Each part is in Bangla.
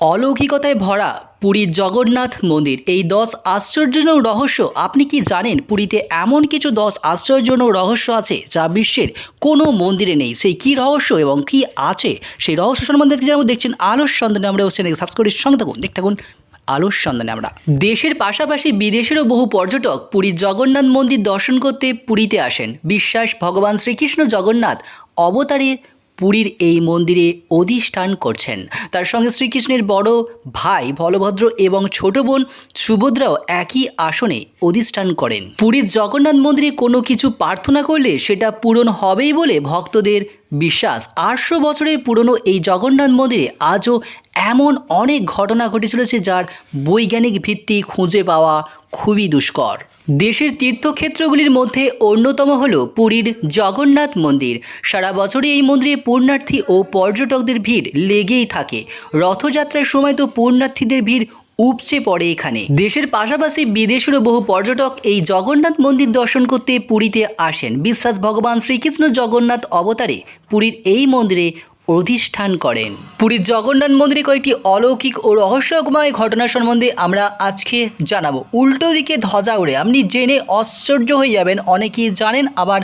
অলৌকিকতায় ভরা পুরীর জগন্নাথ মন্দির। এই দশ আশ্চর্যজনক রহস্য আপনি কি জানেন? পুরীতে এমন কিছু দশ আশ্চর্যজনক রহস্য আছে যা বিশ্বের কোনো মন্দিরে নেই। সেই কী রহস্য এবং কি আছে? সেই রহস্য সম্বন্ধে যেমন দেখছেন আলোর সন্ধানে আমরা চ্যানেলকে সাবস্ক্রাইব করে সঙ্গে থাকুন। দেখতে থাকুন আলোর সন্ধানে আমরা। দেশের পাশাপাশি বিদেশেরও বহু পর্যটক পুরীর জগন্নাথ মন্দির দর্শন করতে পুরীতে আসেন। বিশ্বাস ভগবান শ্রীকৃষ্ণ জগন্নাথ অবতারে পুরীর এই মন্দিরে অধিষ্ঠান করছেন। তার সঙ্গে শ্রীকৃষ্ণের বড় ভাই বলভদ্র এবং ছোট বোন সুভদ্রাও একই আসনে অধিষ্ঠান করেন। পুরীর জগন্নাথ মন্দিরে কোনো কিছু প্রার্থনা করলে সেটা পূরণ হবেই বলে ভক্তদের বিশ্বাস, আটশো বছরের পুরনো এই জগন্নাথ মন্দিরে আজও এমন অনেক ঘটনা ঘটে চলেছে যার বৈজ্ঞানিক ভিত্তি খুঁজে পাওয়া খুবই দুষ্কর। দেশের তীর্থক্ষেত্রগুলির মধ্যে অন্যতম হল পুরীর জগন্নাথ মন্দির। সারা বছরই এই মন্দিরে পুণ্যার্থী ও পর্যটকদের ভিড় লেগেই থাকে। রথযাত্রার সময় তো পুণ্যার্থীদের ভিড় উপচে পড়ে এখানে। দেশের পাশাপাশি বিদেশেরও বহু পর্যটক এই জগন্নাথ মন্দির দর্শন করতে পুরীতে আসেন। বিশ্বাস ভগবান শ্রীকৃষ্ণ জগন্নাথ অবতারে পুরীর এই মন্দিরে অধিষ্ঠান করেন। পুরীর জগন্নাথ মন্দিরে কয়েকটি অলৌকিক ও রহস্যময় ঘটনা সম্বন্ধে আমরা আজকে জানাব। উল্টো দিকে ধ্বজা উড়ে, আপনি জেনে আশ্চর্য হয়ে যাবেন, অনেকেই জানেন, আবার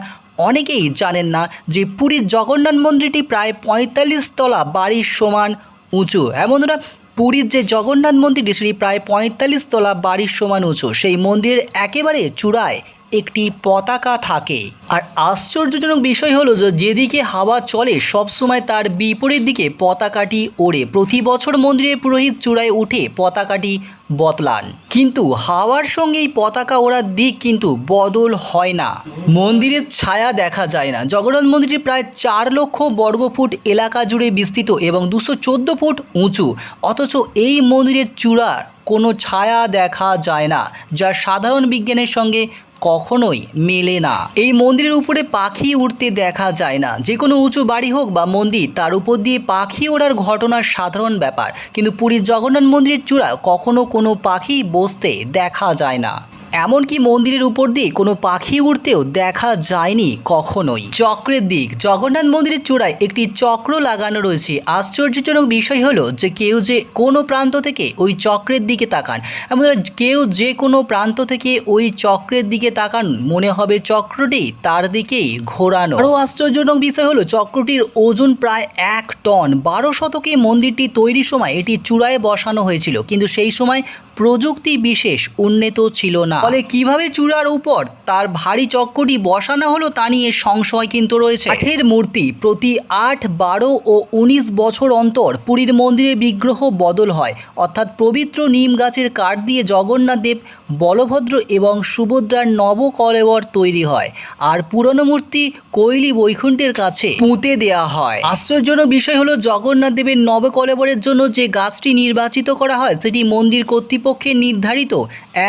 অনেকেই জানেন না যে পুরীর জগন্নাথ মন্দিরটি প্রায় পঁয়তাল্লিশ তলা বাড়ির সমান উঁচু। বন্ধুরা পুরীর যে জগন্নাথ মন্দিরটি, সেটি প্রায় পঁয়তাল্লিশ তলা বাড়ির সমান উঁচু। সেই মন্দিরের একেবারে চূড়ায় একটি পতাকা থাকে। আর আশ্চর্যজনক বিষয় হলো যে যেদিকে হাওয়া চলে, সবসময় তার বিপরীত দিকে পতাকাটি ওড়ে। প্রতি বছর মন্দিরের পুরোহিত চূড়ায় উঠে পতাকাটি বতলান কিন্তু হাওয়ার সঙ্গে এই পতাকা ওড়ার দিক কিন্তু বদল হয় না। মন্দিরের ছায়া দেখা যায় না। জগন্নাথ মন্দিরটি প্রায় চার লক্ষ বর্গফুট এলাকা জুড়ে বিস্তৃত এবং দুশো চোদ্দ ফুট উঁচু। অথচ এই মন্দিরের চূড়ার কোনো ছায়া দেখা যায় না, যা সাধারণ বিজ্ঞানের সঙ্গে কখনোই মেলে না। এই মন্দিরের উপরে পাখি উঠতে দেখা যায় না। যে কোনো উঁচু বাড়ি হোক বা মন্দির, তার উপর দিয়ে পাখি ওড়ার ঘটনা সাধারণ ব্যাপার। কিন্তু পুরীর জগন্নাথ মন্দিরের চূড়া কখনো কোনো পাখি বসতে দেখা যায় না। এমনকি মন্দিরের উপর দিয়ে কোনো পাখি উড়তেও দেখা যায়নি কখনোই। চক্রের দিক, জগন্নাথ মন্দিরের চূড়ায় একটি চক্র লাগানো রয়েছে। আশ্চর্যজনক বিষয় হলো যে কেউ যে কোনো প্রান্ত থেকে ওই চক্রের দিকে তাকান। এমন কেউ যে কোনো প্রান্ত থেকে ওই চক্রের দিকে তাকান, মনে হবে চক্রটি তার দিকেই ঘোরানো। আরও আশ্চর্যজনক বিষয় হলো চক্রটির ওজন প্রায় এক টন। বারো শতকে মন্দিরটি তৈরির সময় এটি চূড়ায় বসানো হয়েছিল। কিন্তু সেই সময় প্রযুক্তি বিশেষ উন্নত ছিল না। ফলে কীভাবে চূড়ার উপর তার ভারী চক্রটি বসানো হলো তা নিয়ে সংশয় কিন্তু রয়েছে। কাঠের মূর্তি প্রতি আট, বারো ও উনিশ বছর অন্তর পুরীর মন্দিরে বিগ্রহ বদল হয়। অর্থাৎ পবিত্র নিম গাছের কাঠ দিয়ে জগন্নাথ দেব, বলভদ্র এবং সুভদ্রার নবকলেবর তৈরি হয়। আর পুরনো মূর্তি কৈলি বৈকুণ্ঠের কাছে পুঁতে দেয়া হয়। আশ্চর্যজনক বিষয় হলো, জগন্নাথ দেবের নবকলেবরের জন্য যে গাছটি নির্বাচিত করা হয়, সেটি মন্দির কর্তৃপক্ষের নির্ধারিত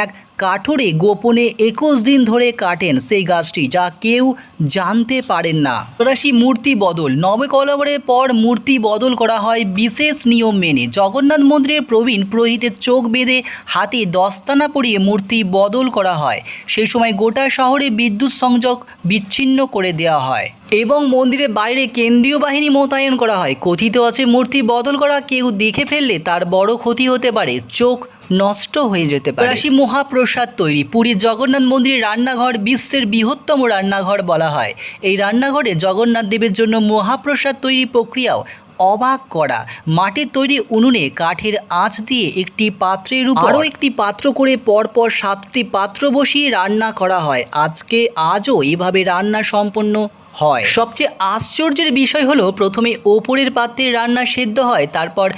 এক কাঠরে গোপনে একুশ দিন ধরে কাটেন সেই গাছটি, যা কেউ জানতে পারেন না। রাশি মূর্তি বদল। নবকলবরের পর মূর্তি বদল করা হয় বিশেষ নিয়ম মেনে। জগন্নাথ মন্দিরের প্রবীণ পুরোহিতের চোখ বেঁধে হাতে দস্তানা পরিয়ে মূর্তি বদল করা হয়। সেই সময় গোটা শহরে বিদ্যুৎ সংযোগ বিচ্ছিন্ন করে দেওয়া হয় এবং মন্দিরের বাইরে কেন্দ্রীয় বাহিনী মোতায়েন করা হয়। কথিত আছে, মূর্তি বদল করা কেউ দেখে ফেললে তার বড় ক্ষতি হতে পারে। চোখ নষ্ট হয়ে যেতে পারে। রাশি মহাপ্রসাদ তৈরি। পুরীর জগন্নাথ মন্দিরের রান্নাঘর বিশ্বের বৃহত্তম রান্নাঘর বলা হয়। এই রান্নাঘরে জগন্নাথ দেবের জন্য মহাপ্রসাদ তৈরি প্রক্রিয়াও অবাক করা। মাটির তৈরি উনুনে কাঠের আঁচ দিয়ে একটি পাত্রের উপর আরও একটি পাত্র করে পরপর সাতটি পাত্র বসিয়ে রান্না করা হয়। আজকে আজও এভাবে রান্না সম্পন্ন হয়। সবচেয়ে আশ্চর্যের বিষয় হলো প্রথমে ওপরের পাত্রে রান্না সেদ্ধ হয় তারপর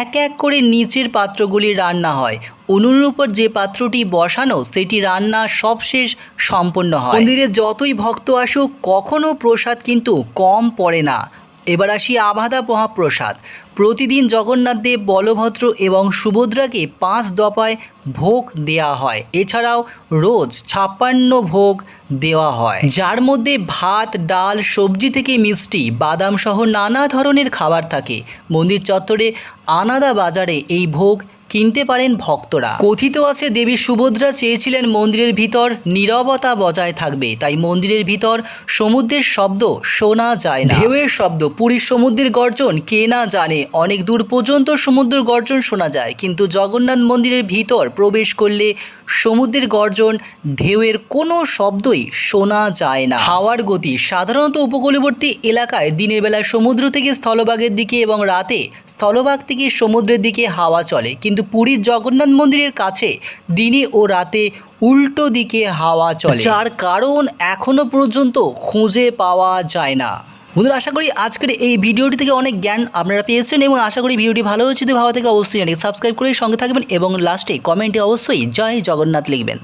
এক এক করে নিচের পাত্রগুলি রান্না হয়। উনুনের উপর যে পাত্রটি বসানো সেটি রান্না সবশেষ সম্পন্ন হয়। মন্দিরে যতই ভক্ত আসুক কখনও প্রসাদ কিন্তু কম পড়ে না। এবার আসি আবাদা মহাপ্রসাদ। প্রতিদিন জগন্নাথ দেব, বলভদ্র এবং সুভদ্রাকে পাঁচ দফায় ভোগ দেওয়া হয়। এছাড়াও রোজ ছাপ্পান্ন ভোগ দেওয়া হয়। যার মধ্যে ভাত, ডাল, সবজি থেকে মিষ্টি, বাদাম সহ নানা ধরনের খাবার থাকে। মন্দির চত্বরে আনাদা বাজারে এই ভোগ কিনতে পারেন ভক্তরা। কথিত আছে, দেবী সুভদ্রা চেয়েছিলেন মন্দিরের ভিতর নিরবতা বজায় থাকবে। তাই মন্দিরের ভিতর সমুদ্রের শব্দ শোনা যায় না। ঢেউয়ের শব্দ, পুরীর সমুদ্রের গর্জন, কে না জানে। অনেক দূর পর্যন্ত সমুদ্র গর্জন শোনা যায়। কিন্তু জগন্নাথ মন্দিরের ভিতর প্রবেশ করলে সমুদ্রের গর্জন, ঢেউয়ের কোনো শব্দই শোনা যায় না। হাওয়ার গতি সাধারণত উপকূলবর্তী এলাকায় দিনের বেলায় সমুদ্র থেকে স্থলভাগের দিকে এবং রাতে স্থলভাগ থেকে সমুদ্রের দিকে হাওয়া চলে। কিন্তু পুরীর জগন্নাথ মন্দিরের কাছে দিনে ও রাতে উল্টো দিকে হাওয়া চলে। যার কারণ এখনও পর্যন্ত খুঁজে পাওয়া যায় না। বন্ধুরা, আশা করি আজকের এই ভিডিওটি থেকে অনেক জ্ঞান আপনারা পেয়েছেন এবং আশা করি ভিডিওটি ভালো হয়েছে। ভালো থেকে অবশ্যই সাবস্ক্রাইব করে সঙ্গে থাকবেন এবং লাস্টে কমেন্টে অবশ্যই জয় জগন্নাথ লিখবেন।